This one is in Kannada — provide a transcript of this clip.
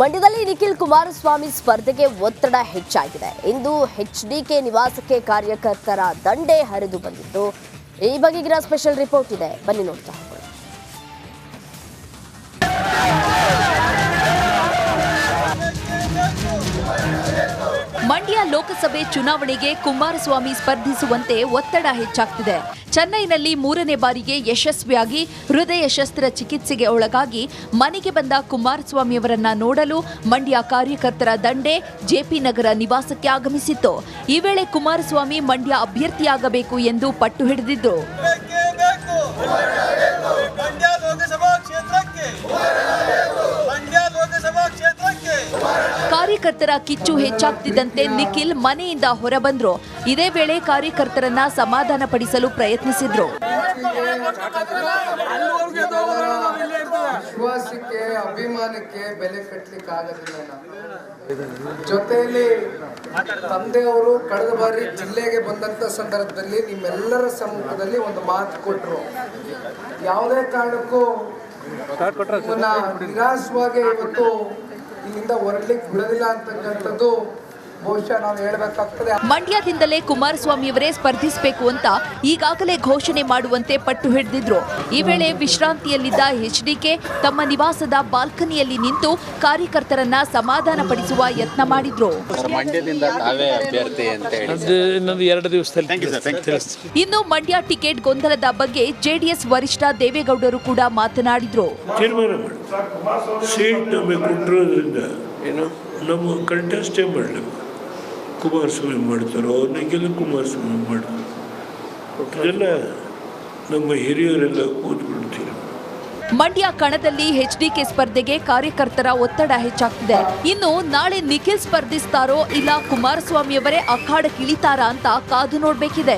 ಮಂಡ್ಯದಲ್ಲಿ ನಿಖಿಲ್ ಕುಮಾರಸ್ವಾಮಿ ಸ್ಪರ್ಧೆಗೆ ಒತ್ತಡ ಹೆಚ್ಚಾಗಿದೆ. ಇಂದು ಎಚ್ಡಿಕೆ ನಿವಾಸಕ್ಕೆ ಕಾರ್ಯಕರ್ತರ ದಂಡೆ ಹರಿದು ಬಂದಿದ್ದು, ಈ ಬಗೆಗಿನ ಸ್ಪೆಷಲ್ ರಿಪೋರ್ಟ್ ಇದೆ. ಬನ್ನಿ ನೋಡ್ತಾ ಮಂಡ್ಯ ಲೋಕಸಭೆ ಚುನಾವಣೆಗೆ ಕುಮಾರಸ್ವಾಮಿ ಸ್ಪರ್ಧಿಸುವಂತೆ ಒತ್ತಡ ಹೆಚ್ಚಾಗ್ತಿದೆ. ಚೆನ್ನೈನಲ್ಲಿ ಮೂರನೇ ಬಾರಿಗೆ ಯಶಸ್ವಿಯಾಗಿ ಹೃದಯ ಶಸ್ತ್ರ ಚಿಕಿತ್ಸೆಗೆ ಒಳಗಾಗಿ ಮನೆಗೆ ಬಂದ ಕುಮಾರಸ್ವಾಮಿಯವರನ್ನ ನೋಡಲು ಮಂಡ್ಯ ಕಾರ್ಯಕರ್ತರ ದಂಡೆ ಜೆಪಿ ನಗರ ನಿವಾಸಕ್ಕೆ ಆಗಮಿಸಿತ್ತು. ಈ ವೇಳೆ ಕುಮಾರಸ್ವಾಮಿ ಮಂಡ್ಯ ಅಭ್ಯರ್ಥಿಯಾಗಬೇಕು ಎಂದು ಪಟ್ಟು ಹಿಡಿದಿದ್ರು ಕಾರ್ಯಕರ್ತರ ಕಿಚ್ಚು ಹೆಚ್ಚಾಗ್ತಿದ್ದಂತೆ ನಿಖಿಲ್ ಮನೆಯಿಂದ ಹೊರಬಂದ್ರು. ಇದೇ ವೇಳೆ ಕಾರ್ಯಕರ್ತರನ್ನ ಸಮಾಧಾನ ಪಡಿಸಲು ಪ್ರಯತ್ನಿಸಿದ್ರು. ವಿಶ್ವಾಸಕ್ಕೆ ಅಭಿಮಾನಕ್ಕೆ ಬೆಲೆ ಕಟ್ಟಲಿಕ್ಕೆ ಆಗೋದಿಲ್ಲ ಜೊತೆಯಲ್ಲಿ ತಂದೆಯವರು ಕಳೆದ ಬಾರಿ ಜಿಲ್ಲೆಗೆ ಬಂದಂತ ಸಂದರ್ಭದಲ್ಲಿ ನಿಮ್ಮೆಲ್ಲರ ಸಮ್ಮುಖದಲ್ಲಿ ಒಂದು ಮಾತು ಕೊಟ್ಟರು ಯಾವುದೇ ಕಾರಣಕ್ಕೂ ನಿರಾಶವಾಗಿ ಇವತ್ತು ಇಲ್ಲಿಂದ ಹೊರಡ್ಲಿಕ್ಕೆ ಬಿಡೋದಿಲ್ಲ ಅಂತಕ್ಕಂಥದ್ದು ಬಹುಶಃ ಕುಮಾರಸ್ವಾಮಿ ಹೇಳ್ಬೇಕಾಗ್ತದೆ. ಮಂಡ್ಯದಿಂದಲೇ ಕುಮಾರಸ್ವಾಮಿಯವರೇ ಸ್ಪರ್ಧಿಸಬೇಕು ಅಂತ ಈಗಾಗಲೇ ಘೋಷಣೆ ಮಾಡುವಂತೆ ಪಟ್ಟು ಹಿಡಿದಿದ್ರು. ಈ ವೇಳೆ ವಿಶ್ರಾಂತಿಯಲ್ಲಿದ್ದ ಎಚ್ಡಿಕೆ ತಮ್ಮ ನಿವಾಸದ ಬಾಲ್ಕನಿಯಲ್ಲಿ ನಿಂತು ಕಾರ್ಯಕರ್ತರನ್ನ ಸಮಾಧಾನ ಪಡಿಸುವ ಯತ್ನ ಮಾಡಿದ್ರು. ಮಂಡ್ಯದಿಂದ ತಾವೇ ಅಭ್ಯರ್ಥಿ ಅಂತ ಹೇಳಿ ಅದು ಇನ್ನೊಂದು ಎರಡು ದಿವಸದಲ್ಲಿ ಇನ್ನು ಮಂಡ್ಯ ಟಿಕೆಟ್ ಗೊಂದಲದ ಬಗ್ಗೆ ಜೆಡಿಎಸ್ ವರಿಷ್ಠ ದೇವೇಗೌಡರು ಕೂಡ ಮಾತನಾಡಿದ್ರು. ತೀರ್ಮಾನ ಮಾಡಿ ಸೀಟ್ ನಮಗೆ ಕೊಟ್ಟಿರೋದ್ರಿಂದ ಏನು? ನಮ್ಮ ಕಂಟೆಸ್ಟೇ ಮಾಡಲಿ ಕುಮಾರಸ್ವಾಮಿ ಮಾಡ್ತಾರೋ ನಿಖಿಲ್ ಕುಮಾರಸ್ವಾಮಿ ಮಾಡ್ತಾರೆ. ಇದೆಲ್ಲ ನಮ್ಮ ಹಿರಿಯರೆಲ್ಲ ಕೂತ್ಕೊಳ್ತೀವಿ ಮಂಡ್ಯ ಕಣದಲ್ಲಿ ಎಚ್ಡಿಕೆ ಸ್ಪರ್ಧೆಗೆ ಕಾರ್ಯಕರ್ತರ ಒತ್ತಡ ಹೆಚ್ಚಾಗ್ತಿದೆ. ಇನ್ನು ನಾಳೆ ನಿಖಿಲ್ ಸ್ಪರ್ಧಿಸ್ತಾರೋ ಇಲ್ಲ ಕುಮಾರಸ್ವಾಮಿಯವರೇ ಅಖಾಡಕ್ಕಿಳಿತಾರಾ ಅಂತ ಕಾದು ನೋಡ್ಬೇಕಿದೆ.